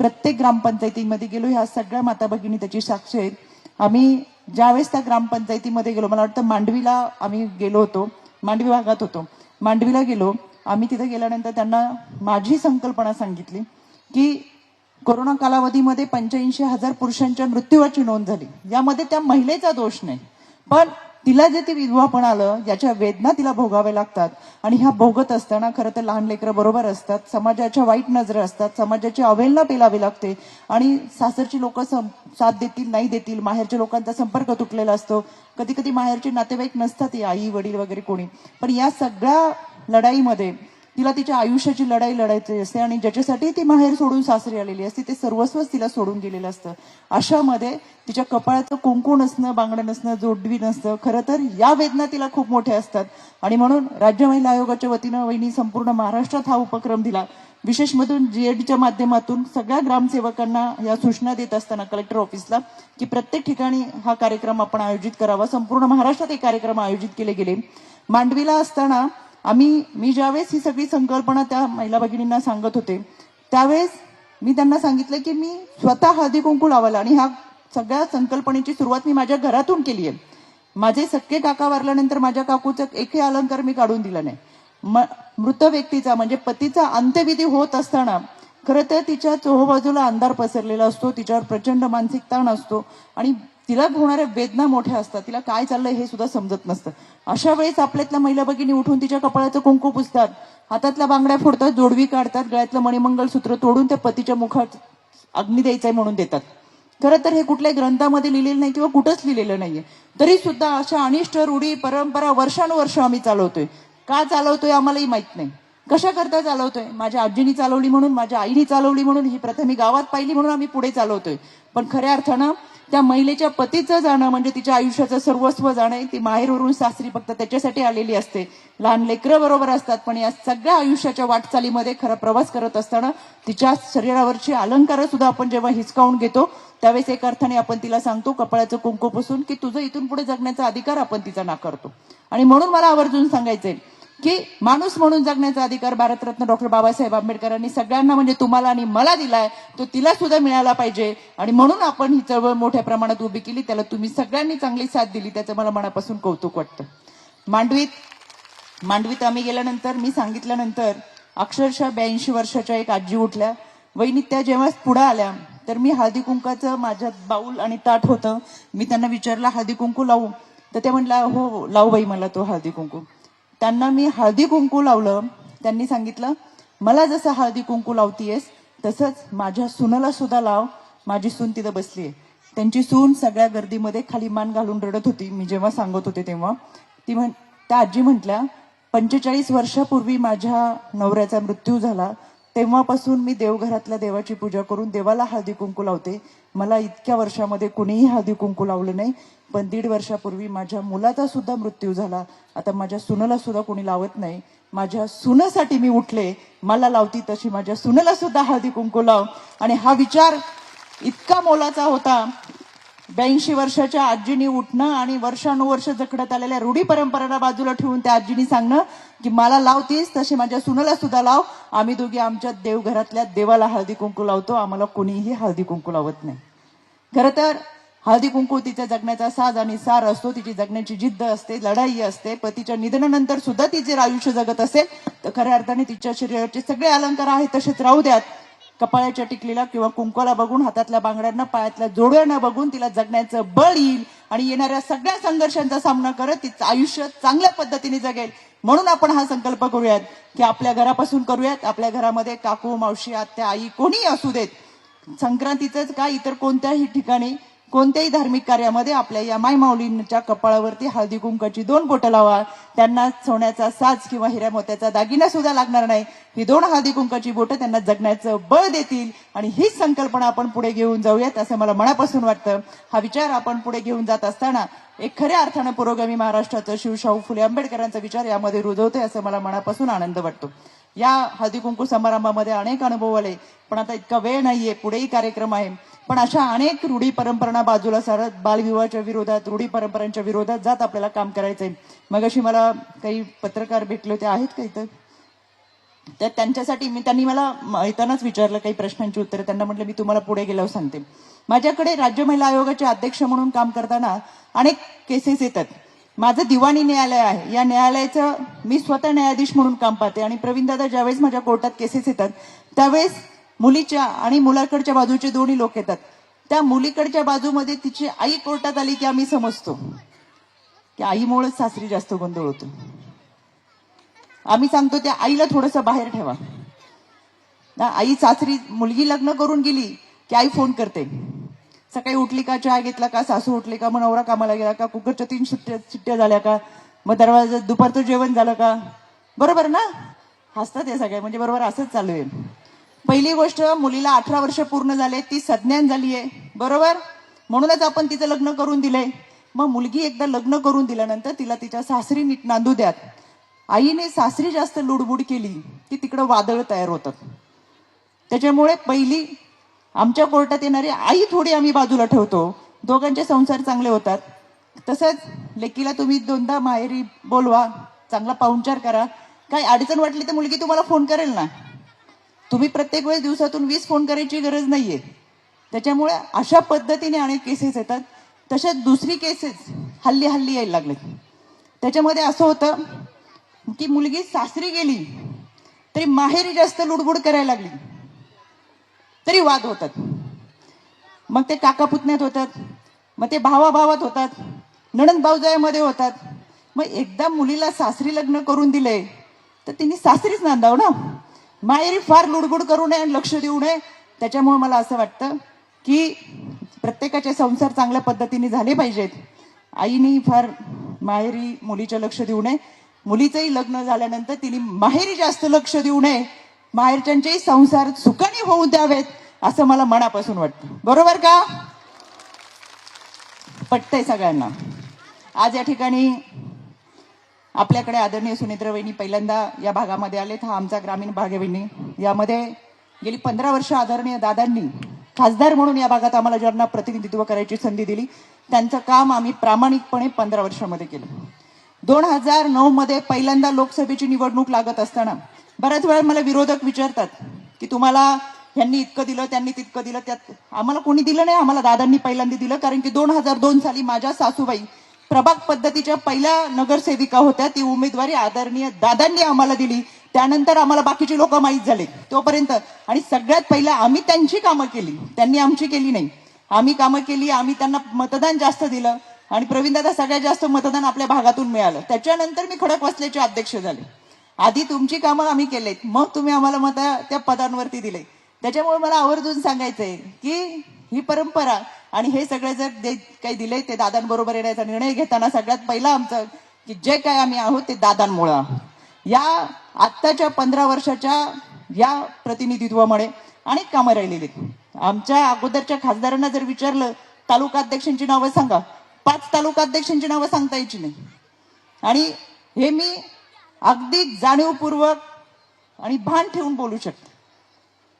प्रत्येक ग्रामपंचायतीमध्ये गेलो ह्या सगळ्या माता भगिनी त्याची साक्ष आहेत. आम्ही ज्यावेळेस त्या ग्रामपंचायतीमध्ये गेलो मला वाटतं मांडवीला आम्ही गेलो होतो मांडवी भागात होतो. मांडवीला गेलो आम्ही तिथे गेल्यानंतर त्यांना माझी संकल्पना सांगितली की कोरोना कालावधीमध्ये पंच्याऐंशी हजार पुरुषांच्या मृत्यूवरची नोंद झाली. यामध्ये त्या महिलेचा दोष नाही. पण तिला जे ते विधवापण आलं याच्या वेदना तिला भोगाव्या लागतात. आणि ह्या भोगत असताना खरं तर लहान लेकरं बरोबर असतात. समाजाच्या वाईट नजरा असतात. समाजाची अवहेलना पेलावी लागते. आणि सासरची लोक साथ देतील नाही देतील माहेरच्या लोकांचा संपर्क तुटलेला असतो. कधी कधी माहेरचे नातेवाईक नसतात आई वडील वगैरे कोणी. पण या सगळ्या लढाईमध्ये तिला तिच्या आयुष्याची लढाई लढायची असते आणि ज्याच्यासाठी ती माहेर सोडून सासरी आलेली असते ते सर्वस्वच तिला सोडून गेलेलं असतं. अशामध्ये तिच्या कपाळाचं कुंकू नसणं बांगडं नसणं जोडवी नसतं खरं तर या वेदना तिला खूप मोठ्या असतात. आणि म्हणून राज्य महिला आयोगाच्या वतीनं वहिनी संपूर्ण महाराष्ट्रात हा उपक्रम दिला. विशेष मधून जीएडच्या माध्यमातून सगळ्या ग्रामसेवकांना या सूचना देत असताना कलेक्टर ऑफिसला की प्रत्येक ठिकाणी हा कार्यक्रम आपण आयोजित करावा. संपूर्ण महाराष्ट्रात हे कार्यक्रम आयोजित केले गेले. मांडवीला असताना आम्ही मी ज्यावेळेस ही सगळी संकल्पना त्या महिला भगिनींना सांगत होते त्यावेळेस मी त्यांना सांगितलं की मी स्वतः हळदी कुंकू लावायला आणि ह्या सगळ्या संकल्पनेची सुरुवात मी माझ्या घरातून केली आहे. माझे सक्के काका वारल्यानंतर माझ्या काकूचा एकही अलंकार मी काढून दिला नाही. म- मृत व्यक्तीचा म्हणजे पतीचा अंत्यविधी होत असताना खरं तर तिच्या चोहोबाजूला अंधार पसरलेला असतो तिच्यावर प्रचंड मानसिक ताण असतो आणि तिला होणाऱ्या वेदना मोठ्या असतात. तिला काय चाललंय हे सुद्धा समजत नसतं. अशा वेळेस आपल्यातल्या महिला भगिनी उठून तिच्या कपाळाचं कुंकू पुसतात. हातातल्या बांगड्या फोडतात जोडवी काढतात गळ्यातलं मणिमंगलसूत्र तोडून त्या पतीच्या मुखात अग्नी द्यायचंय म्हणून देतात. खरं तर हे कुठल्याही ग्रंथामध्ये लिहिलेलं नाही किंवा कुठंच लिहिलेलं नाहीये. तरी सुद्धा अशा अनिष्ट रूढी परंपरा वर्षानुवर्ष आम्ही चालवतोय. का चालवतोय आम्हालाही माहीत नाही. कशा करता चालवतोय? माझ्या आजीनी चालवली म्हणून माझ्या आईनी चालवली म्हणून ही प्रथा मी गावात पाहिली म्हणून आम्ही पुढे चालवतोय. पण खऱ्या अर्थानं त्या महिलेच्या पतीचं जाणं म्हणजे तिच्या आयुष्याचं सर्वस्व जाणं आहे. ती माहेरवरून सासरी फक्त त्याच्यासाठी आलेली असते लहान लेकरं बरोबर असतात पण या सगळ्या आयुष्याच्या वाटचालीमध्ये खरा प्रवास करत असताना तिच्या शरीरावरची अलंकार सुद्धा आपण जेव्हा हिसकावून घेतो त्यावेळेस एक अर्थाने आपण तिला सांगतो कपाळाचं कुंकू पुसून की तुझं इथून पुढे जगण्याचा अधिकार आपण तिचा नाकारतो आणि म्हणून मला आवर्जून सांगायचंय की माणूस म्हणून जगण्याचा अधिकार भारतरत्न डॉक्टर बाबासाहेब आंबेडकरांनी सगळ्यांना म्हणजे तुम्हाला आणि मला दिलाय तो तिला सुद्धा मिळाला पाहिजे. आणि म्हणून आपण ही चळवळ मोठ्या प्रमाणात उभी केली त्याला तुम्ही सगळ्यांनी चांगली साथ दिली त्याचं मला मनापासून कौतुक वाटतं. मांडवीत मांडवीत आम्ही गेल्यानंतर मी सांगितल्यानंतर अक्षरशः ब्याऐंशी वर्षाच्या एक आजी उठल्या. वहिनी त्या जेव्हा पुढे आल्या तर मी हळदी कुंकाचं माझ्यात बाऊल आणि ताट होतं. मी त्यांना विचारलं हळदी कुंकू लावू? तर ते म्हटलं हो, हो लावू बाई मला तो हळदी कुंकू. त्यांना मी हळदी कुंकू लावलं. त्यांनी सांगितलं मला जसं हळदी कुंकू लावतीयस तसंच माझ्या सुनाला सुद्धा लाव. माझी सून तिथं बसली आहे त्यांची सून सगळ्या गर्दीमध्ये खाली मान घालून रडत होती. मी जेव्हा सांगत होते तेव्हा ती म्हण त्या आजी म्हटल्या पंचेचाळीस वर्षापूर्वी माझ्या नवऱ्याचा मृत्यू झाला. तेव्हापासून मी देवघरातल्या देवाची पूजा करून देवाला हळदी कुंकू लावते. मला इतक्या वर्षामध्ये कुणीही हळदी कुंकू लावलं नाही. पण दीड वर्षापूर्वी माझ्या मुलाचा सुद्धा मृत्यू झाला. आता माझ्या सुनाला सुद्धा कोणी लावत नाही. माझ्या सुनासाठी मी उठले. मला लावती तशी माझ्या सुनाला सुद्धा हळदी कुंकू लाव. आणि हा विचार इतका मोलाचा होता. ब्याऐंशी वर्षाच्या आजीनी उठणं आणि वर्षानुवर्ष जखडत आलेल्या रूढी परंपराला बाजूला ठेवून त्या आजीनी सांगणं की मला लावतीस तशी माझ्या सुनाला सुद्धा लाव. आम्ही दोघी आमच्या देवघरातल्या देवाला हळदी कुंकू लावतो. आम्हाला कोणीही हळदी कुंकू लावत नाही. खरं तर हळदी कुंकू तिच्या जगण्याचा साज आणि सार असतो. तिची जगण्याची जिद्द असते लढाई असते. पतीच्या निधनानंतर सुद्धा ती जर आयुष्य जगत असेल तर खऱ्या अर्थाने तिच्या शरीराचे सगळे अलंकार आहेत तसेच राहू द्यात. कपाळाच्या टिकलीला किंवा कुंकवाला बघून हातातल्या बांगड्यांना पायातल्या जोड्यांना बघून तिला जगण्याचं बळ येईल आणि येणाऱ्या सगळ्या संघर्षांचा सामना करत तिचं आयुष्य चांगल्या पद्धतीने जगेल. म्हणून आपण हा संकल्प करूयात की आपल्या घरापासून करूयात. आपल्या घरामध्ये काकू मावशी आत्या आई कोणीही असू देत. संक्रांतीचंच का इतर कोणत्याही ठिकाणी कोणत्याही धार्मिक कार्यामध्ये आपल्या या माय माऊलींच्या कपाळावरती हळदी कुंकाची दोन बोटं लावा. त्यांना सोन्याचा साज किंवा हिऱ्या मोत्याचा दागिना सुद्धा लागणार नाही. ही दोन हळदी कुंकाची बोटं त्यांना जगण्याचं बळ देतील आणि हीच संकल्पना आपण पुढे घेऊन जाऊयात असं मला मनापासून वाटतं. हा विचार आपण पुढे घेऊन जात असताना एक खऱ्या अर्थानं पुरोगामी महाराष्ट्राचं शिवशाहू फुले आंबेडकरांचा विचार यामध्ये रुजवतोय असं मला मनापासून आनंद वाटतो. या हळदी कुंकू समारंभामध्ये अनेक अनुभव आले पण आता इतका वेळ नाहीये. पुढेही कार्यक्रम आहे. पण अशा अनेक रूढी परंपरांना बाजूला सारत बालविवाहाच्या विरोधात रूढी परंपरांच्या विरोधात जात आपल्याला काम करायचंय. मग अशी मला काही पत्रकार भेटले होते आहेत का इथं? तर त्यांच्यासाठी मी त्यांनी मला येतानाच विचारलं काही प्रश्नांची उत्तरं. त्यांना म्हटलं मी तुम्हाला पुढे गेल्यावर सांगते. माझ्याकडे राज्य महिला आयोगाचे अध्यक्ष म्हणून काम करताना अनेक केसेस येतात. माझं दिवाणी न्यायालय आहे. या न्यायालयाचं मी स्वतः न्यायाधीश म्हणून काम पाहते आणि प्रवीण दादा ज्यावेळेस माझ्या कोर्टात केसेस येतात त्यावेळेस मुलीच्या आणि मुलाकडच्या बाजूचे दोन्ही लोक येतात. त्या मुलीकडच्या बाजूमध्ये तिची आई कोर्टात आली की आम्ही समजतो. की आईमुळेच सासरी जास्त गोंधळ होतो. आम्ही सांगतो त्या आईला थोडस बाहेर ठेवा. ना आई सासरी मुलगी लग्न करून गेली की आई फोन करते. सकाळी उठली का चहा घेतला का सासू उठली का मग नवरा कामाला गेला का कुकरच्या तीन सुट्ट्या सुट्ट्या झाल्या का मग दरवाजा दुपारचं जेवण झालं का? बरोबर ना? हसतात या सगळ्या म्हणजे बरोबर असंच चालू आहे. पहिली गोष्ट मुलीला अठरा वर्ष पूर्ण झाले ती सज्ञान झाली आहे बरोबर? म्हणूनच आपण तिचं लग्न करून दिलंय. मग मुलगी एकदा लग्न करून दिल्यानंतर तिला तिच्या सासरी नीट नांदू द्यात. आईने सासरी जास्त लुडबुड केली की तिकडं वादळ तयार होतात त्याच्यामुळे पहिली आमच्या कोर्टात येणारी आई थोडी आम्ही बाजूला ठेवतो. दोघांचे संसार चांगले होतात. तसंच लेकीला तुम्ही दोनदा माहेरी बोलवा चांगला पाहुणचार करा. काही अडचण वाटली तर मुलगी तुम्हाला फोन करेल ना? तुम्ही प्रत्येक वेळेस दिवसातून वीस फोन करायची गरज नाहीये. त्याच्यामुळे अशा पद्धतीने अनेक केसेस येतात. तशाच दुसरी केसेस हल्ली हल्ली यायला लागले त्याच्यामध्ये असं होतं की मुलगी सासरी गेली तरी माहेरी जास्त लुडबुड करायला लागली. तरी वाद होतात. मग ते काका पुतण्यात होतात मग ते भावाभावात होतात नणंद भाऊजायामध्ये होतात. मग एकदा मुलीला सासरी लग्न करून दिले तर तिने सासरीच नांदाव ना? माहेरी फार लुडबुड करू नये आणि लक्ष देऊ नये. त्याच्यामुळे मला असं वाटतं की प्रत्येकाचे संसार चांगल्या पद्धतीने झाले पाहिजेत. आईने फार माहेरी मुलीच्या लक्ष देऊ नये. मुलीचंही लग्न झाल्यानंतर तिने माहेरी जास्त लक्ष देऊ नये. माहेरच्यांचेही संसार सुखाने होऊ द्यावेत असं मला मनापासून वाटतं. बरोबर का? पटतंय सगळ्यांना. आज या ठिकाणी आपल्याकडे आदरणीय सुनेत्र पहिल्यांदा या भागामध्ये आलेत. हा आमचा ग्रामीण भागविणी यामध्ये गेली पंधरा वर्ष आदरणीय दादांनी खासदार म्हणून या भागात आम्हाला ज्यांना प्रतिनिधित्व करायची संधी दिली त्यांचं काम आम्ही प्रामाणिकपणे पंधरा वर्षामध्ये केलं. दोन हजार नऊ मध्ये पहिल्यांदा लोकसभेची निवडणूक लागत असताना बऱ्याच वेळा मला विरोधक विचारतात की तुम्हाला ह्यांनी इतकं दिलं त्यांनी तितकं दिलं त्यात आम्हाला कोणी दिलं नाही आम्हाला दादांनी पहिल्यांदा दिलं कारण की दोन हजार दोन साली माझ्या सासूबाई प्रभाग पद्धतीच्या पहिल्या नगरसेविका होत्या. ती उमेदवारी आदरणीय दादांनी आम्हाला दिली. त्यानंतर आम्हाला बाकीचे लोक माहीत झाले. तोपर्यंत आणि सगळ्यात पहिला आम्ही त्यांची कामं केली. त्यांनी आमची केली नाही. आम्ही कामं केली आम्ही त्यांना मतदान जास्त दिलं आणि प्रवीणदादा सगळ्यात जास्त मतदान आपल्या भागातून मिळालं. त्याच्यानंतर मी खडक वसल्याचे अध्यक्ष झाले. आधी तुमची कामं आम्ही केलेत. मग तुम्ही आम्हाला मत त्या पदांवरती दिले. त्याच्यामुळे मला आवर्जून सांगायचंय की ही परंपरा आणि हे सगळे जर जे काही दिले ते दादांबरोबर येण्याचा निर्णय घेताना सगळ्यात पहिला आमचं की जे काय आम्ही आहोत ते दादांमुळं. आहोत. या आत्ताच्या पंधरा वर्षाच्या या प्रतिनिधित्वामुळे अनेक कामं राहिलेली आहेत. आमच्या अगोदरच्या खासदारांना जर विचारलं तालुका अध्यक्षांची नावं सांगा. पाच तालुका अध्यक्षांची नावं सांगता यायची नाही. आणि हे मी अगदी जाणीवपूर्वक आणि भान ठेवून बोलू शकते.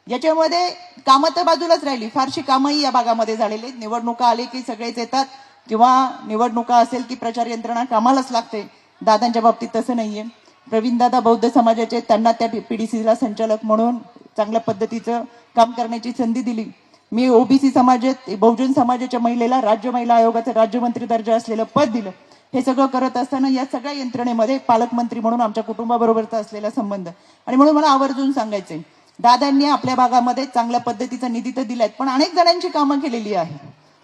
याच्यामध्ये कामं तर बाजूलाच राहिली. फारशी कामंही या भागामध्ये झालेली आहेत. निवडणुका आले की सगळेच येतात. किंवा निवडणुका असेल की प्रचार यंत्रणा कामालाच लागते. दादांच्या बाबतीत तसं नाहीये. प्रवीणदादा बौद्ध समाजाचे त्यांना त्या पीडीसीला संचालक म्हणून चांगल्या पद्धतीचं काम करण्याची संधी दिली. मी ओबीसी समाजात बहुजन समाजाच्या महिलेला राज्य महिला आयोगाचं राज्यमंत्री दर्जा असलेलं पद दिलं. हे सगळं करत असताना या सगळ्या यंत्रणेमध्ये पालकमंत्री म्हणून आमच्या कुटुंबाबरोबरचा असलेला संबंध. आणि म्हणून मला आवर्जून सांगायचंय दादांनी आपल्या भागामध्ये चांगल्या पद्धतीचा निधी तर दिलाय पण अनेक जणांची कामं केलेली आहे.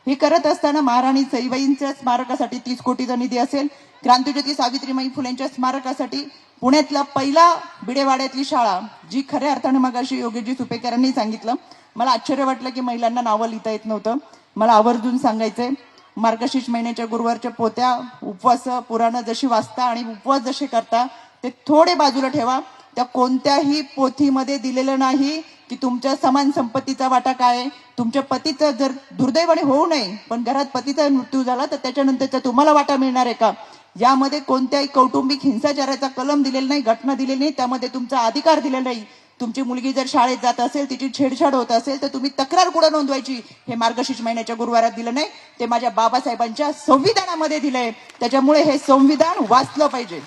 हे करत असताना महाराणी सईबाईंच्या स्मारकासाठी तीस कोटीचा निधी असेल क्रांतीज्योती सावित्रीमाई फुलेंच्या स्मारकासाठी पुण्यातला पहिला बिडेवाड्यातली शाळा जी खऱ्या अर्थाने मगाशी योगीजी सुपेकरांनी सांगितलं. मला आश्चर्य वाटलं की महिलांना नावं लिहिता येत नव्हतं. मला आवर्जून सांगायचंय मार्गशीर्ष महिन्याच्या गुरुवारच्या पोत्या उपवास पुराणं जशी वाचता आणि उपवास जसे करता ते थोडे बाजूला ठेवा. त्या कोणत्याही पोथीमध्ये दिलेलं नाही की तुमच्या समान संपत्तीचा वाटा काय तुमच्या पतीचं जर दुर्दैवाने होऊ नये पण घरात पतीचा मृत्यू झाला तर त्याच्यानंतरचा तुम्हाला वाटा मिळणार आहे का? यामध्ये कोणत्याही कौटुंबिक हिंसाचाराचा कलम दिलेला नाही घटना दिलेली नाही त्यामध्ये तुमचा अधिकार दिलेला नाही. तुमची मुलगी जर शाळेत जात असेल तिची छेडछाड होत असेल तर तुम्ही तक्रार कुठं नोंदवायची? हे मार्गशीर्ष महिन्याच्या गुरुवारात दिलं नाही ते माझ्या बाबासाहेबांच्या संविधानामध्ये दिलंय. त्याच्यामुळे हे संविधान वाचलं पाहिजे.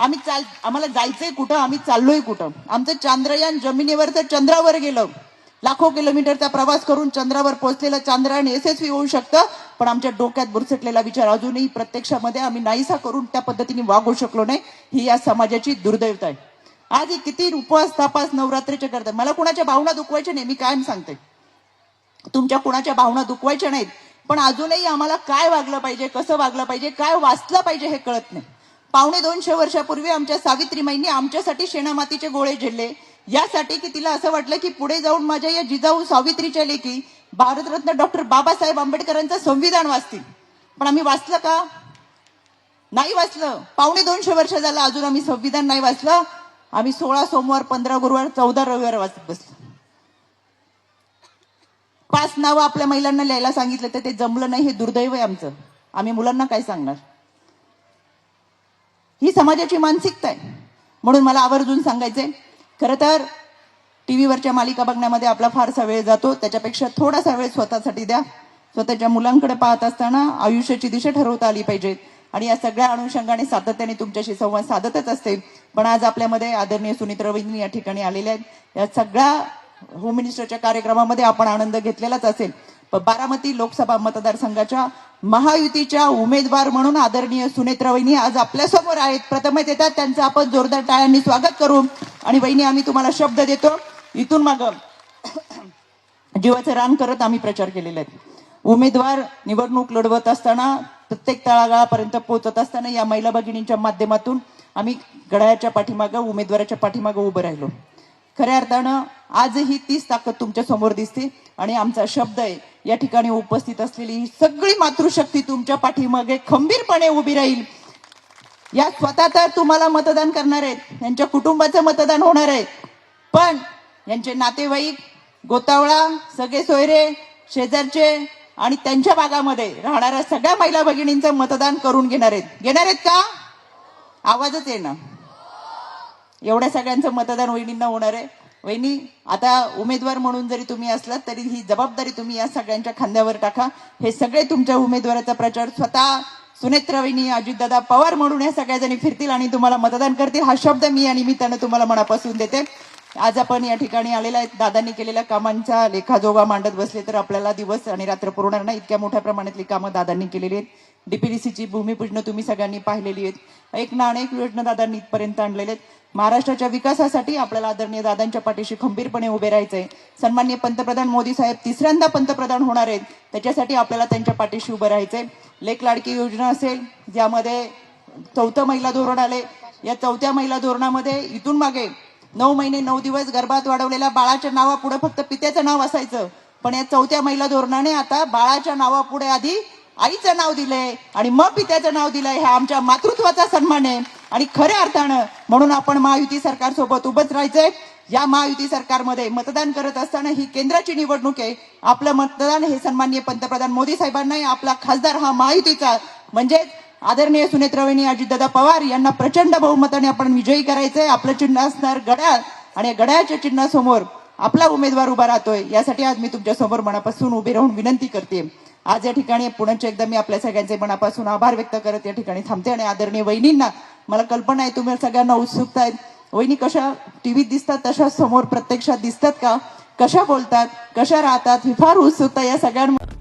आम्ही चाल आम्हाला जायचंय कुठं आम्ही चाललोय कुठं. आमचं चांद्रयान जमिनीवरचं चंद्रावर गेलं. लाखो किलोमीटरचा प्रवास करून चंद्रावर पोहोचलेलं चांद्रयान यशस्वी होऊ शकतं पण आमच्या डोक्यात बुरसटलेला विचार अजूनही प्रत्यक्षामध्ये आम्ही नाहीसा करून त्या पद्धतीने वागू शकलो नाही ही या समाजाची दुर्दैवता आहे. आज ही किती उपवास तपास नवरात्रीचे करतात? मला कुणाच्या भावना दुखवायच्या नाही मी कायम सांगते. तुमच्या कुणाच्या भावना दुखवायच्या नाहीत पण अजूनही आम्हाला काय वागलं पाहिजे कसं वागलं पाहिजे काय वाचलं पाहिजे हे कळत नाही. पावणे दोनशे वर्षापूर्वी आमच्या सावित्रीमाईंनी आमच्यासाठी शेणामातीचे गोळे झेडले यासाठी की तिला असं वाटलं की पुढे जाऊन माझ्या या जिजाऊ सावित्रीच्या लेखी भारतरत्न डॉक्टर बाबासाहेब आंबेडकरांचं संविधान वाचतील. पण आम्ही वाचलं का? नाही वाचलं. पावणे दोनशे वर्ष झालं अजून आम्ही संविधान नाही वाचलं. आम्ही सोळा सोमवार पंधरा गुरुवार चौदा रविवार वाचत बसलो. पाच नावं आपल्या महिलांना लिहायला सांगितलं तर ते जमलं नाही हे दुर्दैव आहे आमचं. आम्ही मुलांना काय सांगणार? ही समाजाची मानसिकता आहे. म्हणून मला आवर्जून सांगायचंय खरं तर टीव्हीवरच्या मालिका बघण्यामध्ये आपला फारसा वेळ जातो त्याच्यापेक्षा थोडासा वेळ स्वतःसाठी द्या. स्वतःच्या मुलांकडे पाहत असताना आयुष्याची दिशा ठरवता आली पाहिजे. आणि या सगळ्या अनुषंगाने सातत्याने तुमच्याशी संवाद साधतच असते. पण आज आपल्यामध्ये आदरणीय सुनीत वहिनी या ठिकाणी आलेल्या आहेत. या सगळ्या होम मिनिस्टरच्या कार्यक्रमामध्ये आपण आनंद घेतलेलाच असेल. बारामती लोकसभा मतदारसंघाच्या महायुतीच्या उमेदवार म्हणून आदरणीय सुनेत्रा वहिनी आज आपल्यासमोर आहेत. प्रथमच येतात. त्यांचं आपण जोरदार टाळ्यांनी स्वागत करू. आणि वहिनी आम्ही तुम्हाला शब्द देतो. इथून माग जीवाचं रान करत आम्ही प्रचार केलेला आहेत. उमेदवार निवडणूक लढवत असताना प्रत्येक तळागाळापर्यंत पोहोचत असताना या महिला भगिनींच्या माध्यमातून आम्ही गडायाच्या पाठीमागं उमेदवाराच्या पाठीमागं उभं राहिलो. खऱ्या अर्थानं आजही तीच ताकद तुमच्यासमोर दिसते आणि आमचा शब्द आहे या ठिकाणी उपस्थित असलेली ही सगळी मातृशक्ती तुमच्या पाठीमागे खंबीरपणे उभी राहील. या स्वतः तर तुम्हाला मतदान करणार आहेत. यांच्या कुटुंबाचं मतदान होणार आहे. पण यांचे नातेवाईक गोतावळा सगळे सोयरे शेजारचे आणि त्यांच्या भागामध्ये राहणाऱ्या सगळ्या महिला भगिनींचं मतदान करून घेणार आहेत. घेणार आहेत का? आवाजच येणं एवढ्या सगळ्यांचं मतदान वहिनींना होणार आहे. वहिनी आता उमेदवार म्हणून जरी तुम्ही असलात तरी ही जबाबदारी तुम्ही या सगळ्यांच्या खांद्यावर टाका. हे सगळे तुमच्या उमेदवाराचा प्रचार स्वतः सुनेत्रा वहिनी अजितदादा पवार म्हणून या सगळ्या फिरतील आणि तुम्हाला मतदान करतील. हा शब्द मी या निमित्तानं तुम्हाला मनापासून देते. आज आपण या ठिकाणी आलेला आहे. दादांनी केलेल्या कामांचा लेखाजोगा मांडत बसले तर आपल्याला दिवस आणि रात्र पुरवणार नाही. इतक्या मोठ्या प्रमाणातली कामं दादांनी केलेली आहेत. डीपीडीसीची भूमिपूजन तुम्ही सगळ्यांनी पाहिलेली आहेत. एक ना अनेक योजना दादांनी इथपर्यंत आणलेल्या आहेत. महाराष्ट्राच्या विकासासाठी आपल्याला आदरणीय दादांच्या पाठीशी खंबीरपणे उभे राहायचं आहे सन्मान्य पंतप्रधान मोदी साहेब तिसऱ्यांदा पंतप्रधान होणार आहेत. त्याच्यासाठी आपल्याला त्यांच्या पाठीशी उभं राहायचंय. लेख लाडकी योजना असेल ज्यामध्ये चौथं महिला धोरण आले. या चौथ्या महिला धोरणामध्ये इथून मागे नऊ महिने नऊ दिवस गर्भात वाढवलेल्या बाळाच्या नावापुढे फक्त पित्याचं नाव असायचं. पण या चौथ्या महिला धोरणाने आता बाळाच्या नावापुढे आधी आईचं नाव दिलंय आणि मग पित्याचं नाव दिलंय हा आमच्या मातृत्वाचा सन्मान आहे. आणि खऱ्या अर्थानं म्हणून आपण महायुती सरकार सोबत उभंच राहायचंय. या महायुती सरकारमध्ये मतदान करत असताना ही केंद्राची निवडणूक आहे. आपलं मतदान हे सन्माननीय पंतप्रधान मोदी साहेबांना आपला खासदार हा महायुतीचा म्हणजेच आदरणीय सुनेत्रवेणी अजितदादा पवार यांना प्रचंड बहुमताने आपण विजयी करायचंय. आपलं चिन्ह असणार गड्याळ आणि गड्याळच्या गड्याच्या चिन्हासमोर आपला उमेदवार उभा राहतोय. यासाठी आज मी तुमच्यासमोर मनापासून उभी राहून विनंती करते. आज या ठिकाणी पुण्याच्या एकदा मी आपल्या सगळ्यांचे मनापासून आभार व्यक्त करत या ठिकाणी थांबते आणि आदरणीय वहिनींना मला कल्पना आहे तुम्ही सगळ्यांना उत्सुकता आहेत. वहिनी कशा टीव्हीत दिसतात? तशा समोर प्रत्यक्षात दिसतात का? कशा बोलतात? कशा राहतात? ही फार उत्सुकता या सगळ्यांमध्ये